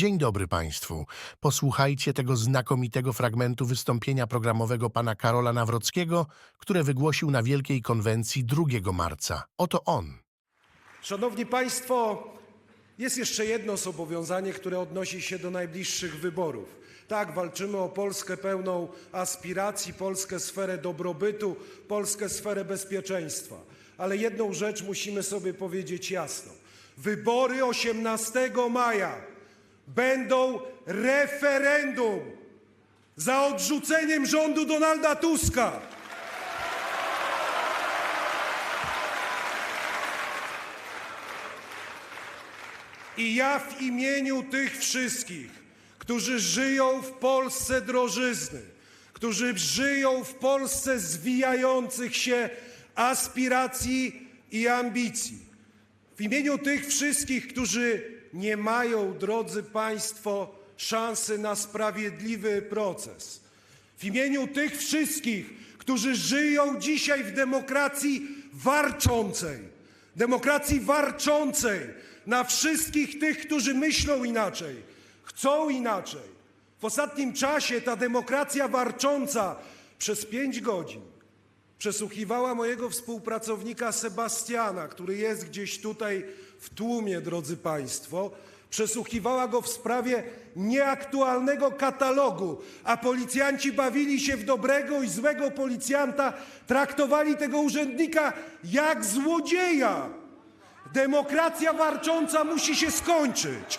Dzień dobry Państwu. Posłuchajcie tego znakomitego fragmentu wystąpienia programowego pana Karola Nawrockiego, które wygłosił na Wielkiej Konwencji 2 marca. Oto on. Szanowni Państwo, jest jeszcze jedno zobowiązanie, które odnosi się do najbliższych wyborów. Tak, walczymy o Polskę pełną aspiracji, Polskę sferę dobrobytu, Polskę sferę bezpieczeństwa. Ale jedną rzecz musimy sobie powiedzieć jasno. Wybory 18 maja będą referendum za odrzuceniem rządu Donalda Tuska. I ja w imieniu tych wszystkich, którzy żyją w Polsce drożyzny, którzy żyją w Polsce zwijających się aspiracji i ambicji, w imieniu tych wszystkich, którzy nie mają, drodzy Państwo, szansy na sprawiedliwy proces, w imieniu tych wszystkich, którzy żyją dzisiaj w demokracji warczącej, demokracji warczącej na wszystkich tych, którzy myślą inaczej, chcą inaczej. W ostatnim czasie ta demokracja warcząca przez pięć godzin przesłuchiwała mojego współpracownika Sebastiana, który jest gdzieś tutaj w tłumie, drodzy Państwo. Przesłuchiwała go w sprawie nieaktualnego katalogu, a policjanci bawili się w dobrego i złego policjanta, traktowali tego urzędnika jak złodzieja. Demokracja warcząca musi się skończyć.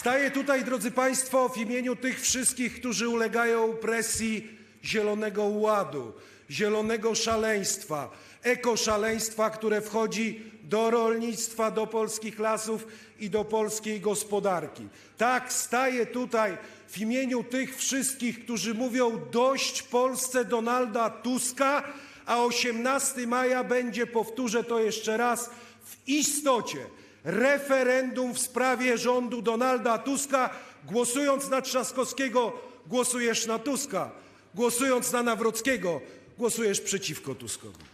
Staję tutaj, drodzy Państwo, w imieniu tych wszystkich, którzy ulegają presji Zielonego Ładu, zielonego szaleństwa, ekoszaleństwa, które wchodzi do rolnictwa, do polskich lasów i do polskiej gospodarki. Tak, staję tutaj w imieniu tych wszystkich, którzy mówią dość Polsce Donalda Tuska, a 18 maja będzie, powtórzę to jeszcze raz, w istocie referendum w sprawie rządu Donalda Tuska. Głosując na Trzaskowskiego, głosujesz na Tuska. Głosując na Nawrockiego, głosujesz przeciwko Tuskowi.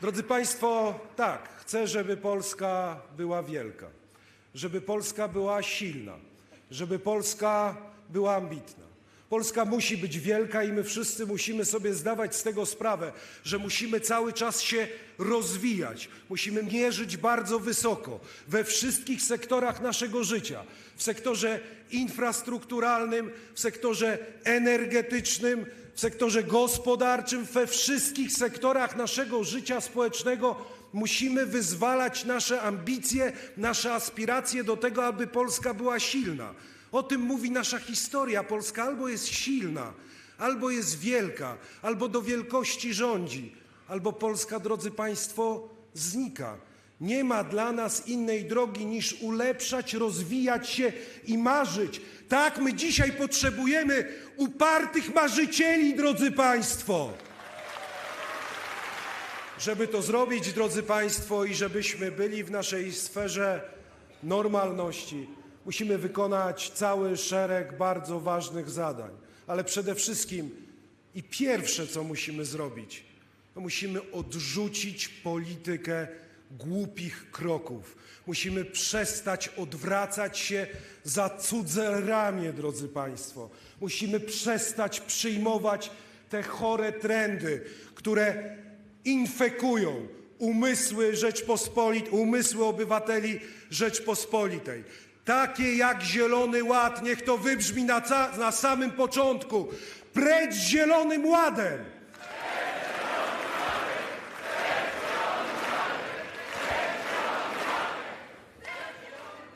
Drodzy Państwo, tak, chcę, żeby Polska była wielka, żeby Polska była silna, żeby Polska była ambitna. Polska musi być wielka i my wszyscy musimy sobie zdawać z tego sprawę, że musimy cały czas się rozwijać, musimy mierzyć bardzo wysoko we wszystkich sektorach naszego życia. W sektorze infrastrukturalnym, w sektorze energetycznym, w sektorze gospodarczym, we wszystkich sektorach naszego życia społecznego musimy wyzwalać nasze ambicje, nasze aspiracje do tego, aby Polska była silna. O tym mówi nasza historia. Polska albo jest silna, albo jest wielka, albo do wielkości rządzi, albo Polska, drodzy Państwo, znika. Nie ma dla nas innej drogi niż ulepszać, rozwijać się i marzyć. Tak, my dzisiaj potrzebujemy upartych marzycieli, drodzy Państwo. Żeby to zrobić, drodzy Państwo, i żebyśmy byli w naszej sferze normalności, musimy wykonać cały szereg bardzo ważnych zadań. Ale przede wszystkim i pierwsze, co musimy zrobić, to musimy odrzucić politykę głupich kroków. Musimy przestać odwracać się za cudze ramię, drodzy Państwo. Musimy przestać przyjmować te chore trendy, które infekują umysły Rzeczpospolit, umysły obywateli Rzeczpospolitej. Takie jak Zielony Ład, niech to wybrzmi na, na samym początku. Precz Zielonym Ładem!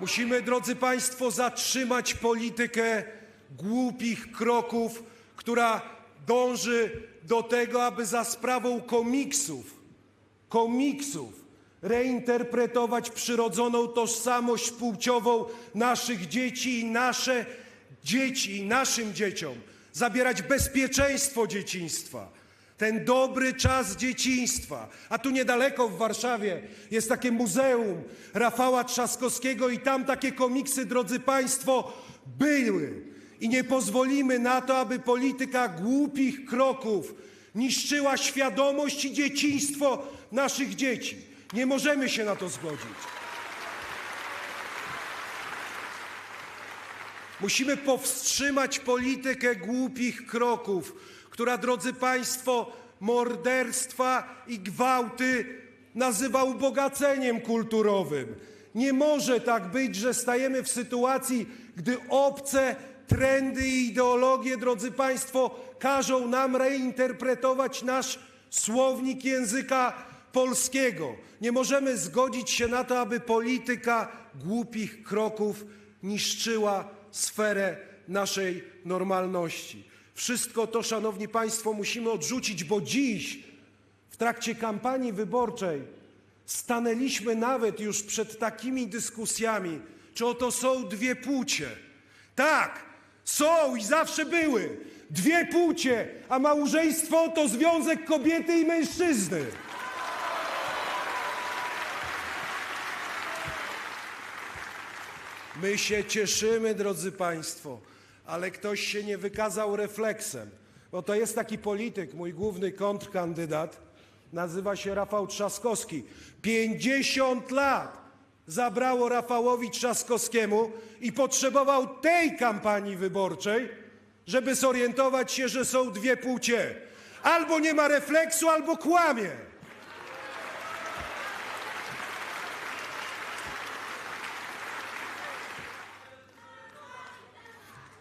Musimy, drodzy Państwo, zatrzymać politykę głupich kroków, która dąży do tego, aby za sprawą komiksów, komiksów reinterpretować przyrodzoną tożsamość płciową naszych dzieci i nasze dzieci i naszym dzieciom, zabierać bezpieczeństwo dzieciństwa. ten dobry czas dzieciństwa. A tu niedaleko w Warszawie jest takie muzeum Rafała Trzaskowskiego i tam takie komiksy, drodzy Państwo, były. I nie pozwolimy na to, aby polityka głupich kroków niszczyła świadomość i dzieciństwo naszych dzieci. Nie możemy się na to zgodzić. Musimy powstrzymać politykę głupich kroków, która, drodzy Państwo, morderstwa i gwałty nazywa ubogaceniem kulturowym. Nie może tak być, że stajemy w sytuacji, gdy obce trendy i ideologie, drodzy Państwo, każą nam reinterpretować nasz słownik języka polskiego. Nie możemy zgodzić się na to, aby polityka głupich kroków niszczyła sferę naszej normalności. Wszystko to, szanowni państwo, musimy odrzucić, bo dziś, w trakcie kampanii wyborczej, stanęliśmy nawet już przed takimi dyskusjami, czy oto są dwie płcie. Tak, są i zawsze były dwie płcie, a małżeństwo to związek kobiety i mężczyzny. My się cieszymy, drodzy Państwo, ale ktoś się nie wykazał refleksem. Bo to jest taki polityk, mój główny kontrkandydat, nazywa się Rafał Trzaskowski. 50 lat zabrało Rafałowi Trzaskowskiemu i potrzebował tej kampanii wyborczej, żeby zorientować się, że są dwie płcie. Albo nie ma refleksu, albo kłamie.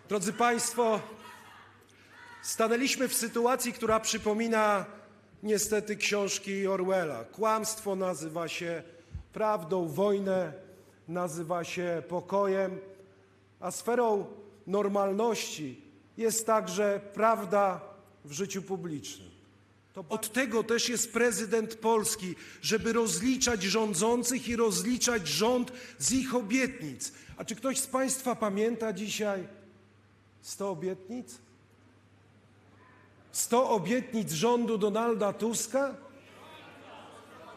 Drodzy Państwo, stanęliśmy w sytuacji, która przypomina niestety książki Orwella. Kłamstwo nazywa się prawdą, wojnę nazywa się pokojem, a sferą normalności jest także prawda w życiu publicznym. Od tego też jest prezydent Polski, żeby rozliczać rządzących i rozliczać rząd z ich obietnic. A czy ktoś z Państwa pamięta dzisiaj 100 obietnic? 100 obietnic rządu Donalda Tuska?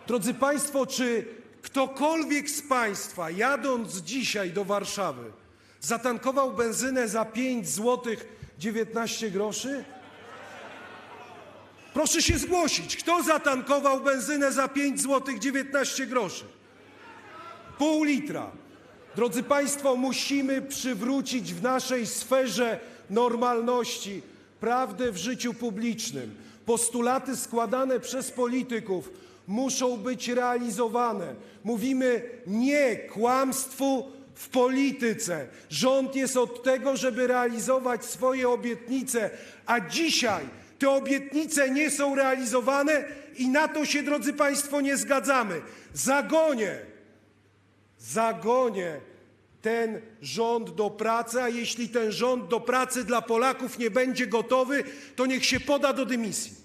Drodzy Państwo, czy ktokolwiek z Państwa, jadąc dzisiaj do Warszawy, zatankował benzynę za 5 zł 19 groszy? Proszę się zgłosić. Kto zatankował benzynę za 5 zł 19 groszy? Pół litra. Drodzy Państwo, musimy przywrócić w naszej sferze normalności prawdę w życiu publicznym. Postulaty składane przez polityków muszą być realizowane. Mówimy nie kłamstwu w polityce. Rząd jest od tego, żeby realizować swoje obietnice, a dzisiaj te obietnice nie są realizowane i na to się, drodzy Państwo, nie zgadzamy. Zagonie zagonię ten rząd do pracy, a jeśli ten rząd do pracy dla Polaków nie będzie gotowy, to niech się poda do dymisji.